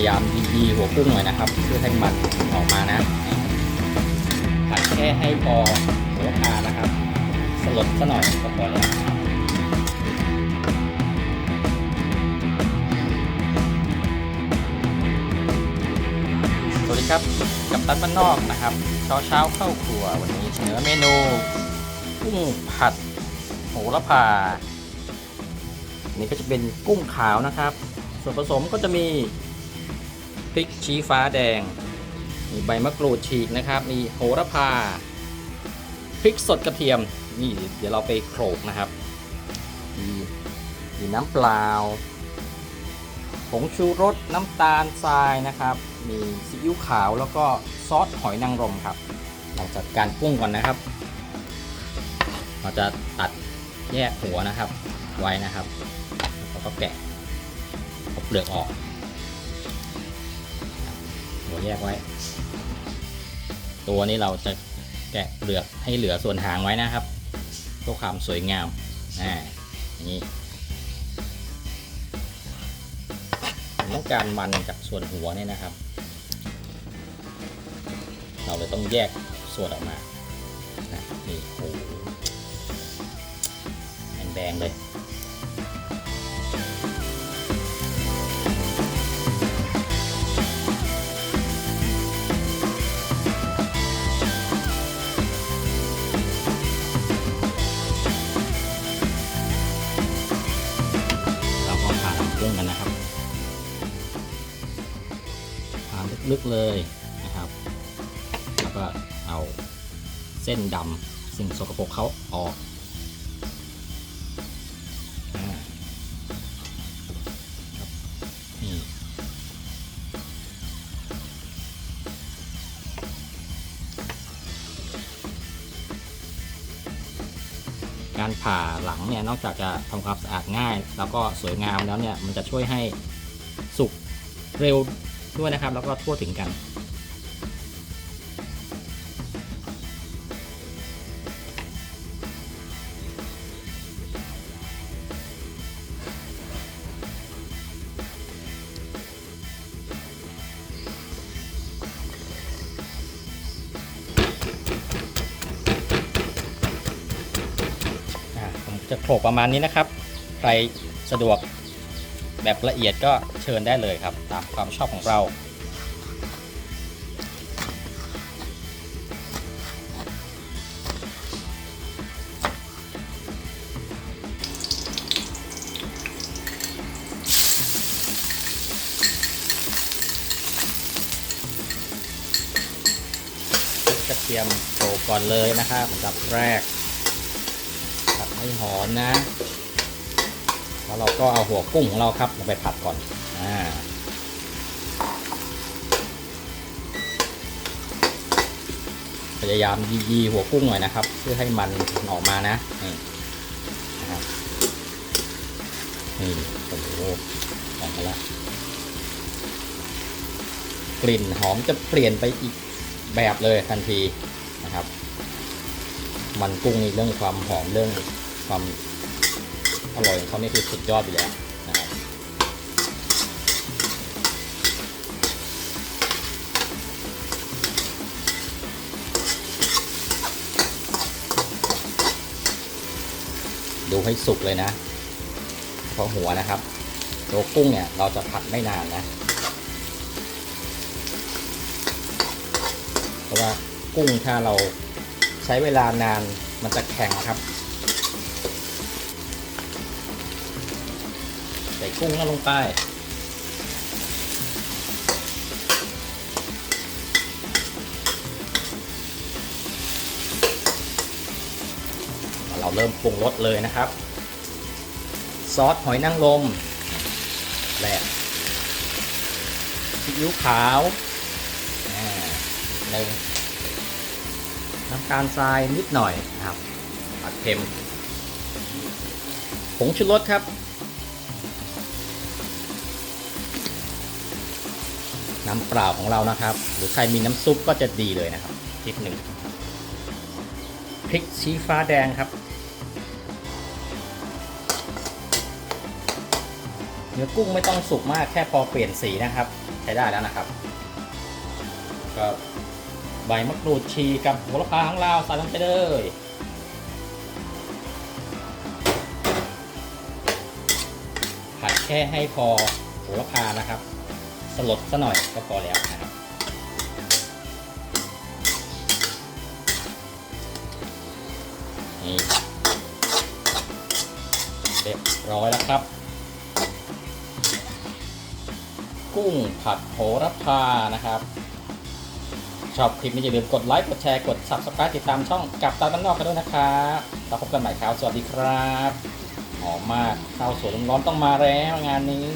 ายามดีๆหัวกุ้งหน่อยนะครับเพื่อให้มันออกมานะผัดแค่ให้พอหัวคานะครับ สลดซะหน่อยก็พอแล้วสวัสดีครับกับตันบ้านนอกนะครับ เช้าเช้าเข้าครัววันนี้เสนอเมนูกุ้งผัดโหระพานี่ก็จะเป็นกุ้งขาวนะครับ ส่วนผสมก็จะมี พริกชี้ฟ้าแดง มีใบมะกรูดฉีกนะครับ มีโหระพา พริกสดกระเทียม นี่เดี๋ยวเราไปโขลกนะครับ มีมีน้ำเปล่า ผงชูรส น้ำตาลทรายนะครับ มีซีอิ๊วขาวแล้วก็ซอสหอยนางรมครับ เราจัดการกุ้งก่อนนะครับ เราจะตัดแยกหัวนะครับ ไว้นะครับ แล้วก็แกะเปลือกออก แยกไว้ ตัวนี้เราจะแกะเปลือกให้เหลือส่วนหางไว้นะครับเพื่อความสวยงามอ่าอย่างนี้ต้องการมันจากส่วนหัวเนี่ยนะครับ เราเลยต้องแยกส่วนออกมานะนี่โอ้โหแดงเลย ลึกๆเลยนะครับ แล้วก็เอาเส้นดำสิ่งสกปรกเขาออกการผ่าหลังเนี่ยนอกจากจะทำความสะอาดง่าย แล้วก็สวยงามแล้วเนี่ยมันจะช่วยให้สุกเร็ว ด้วยนะครับ แล้วก็ทั่วถึงกันอ่าจะโขลกประมาณนี้นะครับ ใครสะดวก แบบละเอียดก็เชิญได้เลยครับ ตามความชอบของเรากระเทียมโขลกก่อนเลยนะครับอันดับแรกผัดให้หอมนะ แล้วเราก็เอาหัวกุ้งของเราครับลงไปผัดก่อนอ่าพยายามยีๆหัวกุ้งหน่อยนะครับ เพื่อให้มันออกมานะนี่นะครับนี่โอ้โหออกมาแล้วกลิ่นหอมจะเปลี่ยนไปอีกแบบเลยทันทีนะครับ มันกุ้งนี่เรื่องความหอมเรื่องความ อร่อยของเขานี่คือสุดยอดอยู่แล้วนะครับดูให้สุกเลยนะเฉพาะหัวนะครับตัวกุ้งเนี่ยเราจะผัดไม่นานนะ เพราะว่ากุ้งถ้าเราใช้เวลานานมันจะแข็งครับ ใส่กุ้งแล้วลงไป เราเริ่มปรุงรสเลยนะครับ ซอสหอยนางรมแหลกซีอิ๊วขาวหนึ่งน้ำตาลทรายนิดหน่อยนะครับผัดเค็มผงชูรสครับ น้ำเปล่าของเรานะครับ หรือใครมีน้ำซุปก็จะดีเลยนะครับนิดหนึ่งพริกชี้ฟ้าแดงครับ เนื้อกุ้งไม่ต้องสุกมากแค่พอเปลี่ยนสีนะครับ ใช้ได้แล้วนะครับก็ใบมะกรูดชีกับโหระพาของเราใส่ลงไปเลยผัดแค่ให้พอโหระพานะครับ สลดซะหน่อยก็พอแล้วนะครับนี่เรียบร้อยแล้วครับ กุ้งผัดโหระพานะครับชอบคลิปนี้อย่าลืมกดไลค์ กดแชร์ กด subscribe ติดตามช่องกับตาบ้านนอกกันด้วยนะครับเราพบกันใหม่ครับ สวัสดีครับ หอมมากข้าวสวยร้อนต้องมาแล้วงานนี้